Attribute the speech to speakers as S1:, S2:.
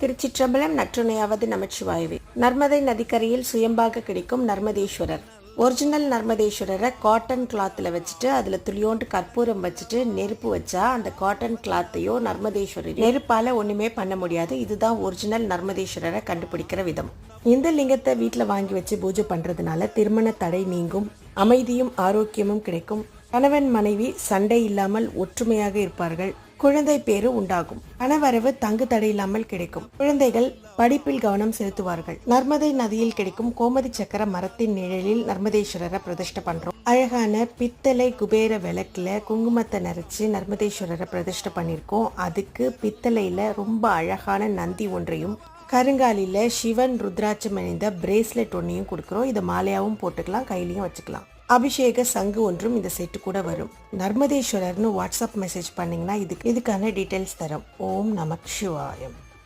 S1: திருச்சிற்றம்பலம் நற்றுணையாவது நமச்சிவாயவே. நர்மதை நதிக்கரையில் சுயம்பாக கிடைக்கும் நர்மதேஸ்வரர். ஒரிஜினல் நர்மதேஸ்வரரை காட்டன் கிளாத்தில் வச்சுட்டு அதில் துளியோண்டு கற்பூரம் வச்சுட்டு நெருப்பு வச்சா அந்த காட்டன் கிளாத்தையோ நர்மதேஸ்வரர் நெருப்பால் ஒன்றுமே பண்ண முடியாது. இதுதான் ஒரிஜினல் நர்மதேஸ்வரரை கண்டுபிடிக்கிற விதம். இந்த லிங்கத்தை வீட்டில் வாங்கி வச்சு பூஜை பண்ணுறதுனால திருமண தடை நீங்கும் அமைதியும் ஆரோக்கியமும் கிடைக்கும். கணவன் மனைவி சண்டை இல்லாமல் ஒற்றுமையாக இருப்பார்கள். குழந்தை பேரு உண்டாகும். பணவரவு தங்கு தடையில்லாமல் கிடைக்கும். குழந்தைகள் படிப்பில் கவனம் செலுத்துவார்கள். நர்மதை நதியில் கிடைக்கும் கோமதி சக்கர மரத்தின் நிழலில் நர்மதேஸ்வரரை பிரதிஷ்டை பண்றோம். அழகான பித்தளை குபேர விளக்குல குங்குமத்தை நரைச்சு நர்மதேஸ்வரரை பிரதிஷ்டை பண்ணியிருக்கோம் அதுக்கு பித்தளையில ரொம்ப அழகான நந்தி ஒன்றையும் கருங்காலில சிவன் ருத்ராட்சம் அணிந்த பிரேஸ்லெட் ஒன்றையும் கொடுக்குறோம். இதை மாலையாவும் போட்டுக்கலாம் கையிலையும் வச்சுக்கலாம். அபிஷேக சங்கு ஒன்றும் இந்த செட்டு கூட வரும். நர்மதேஸ்வரர்னு வாட்ஸ்அப் மெசேஜ் பண்ணிங்கன்னா இதுக்கு இதுக்கான டீட்டெயில்ஸ் தரோம். ஓம் நமக் சிவாயம்.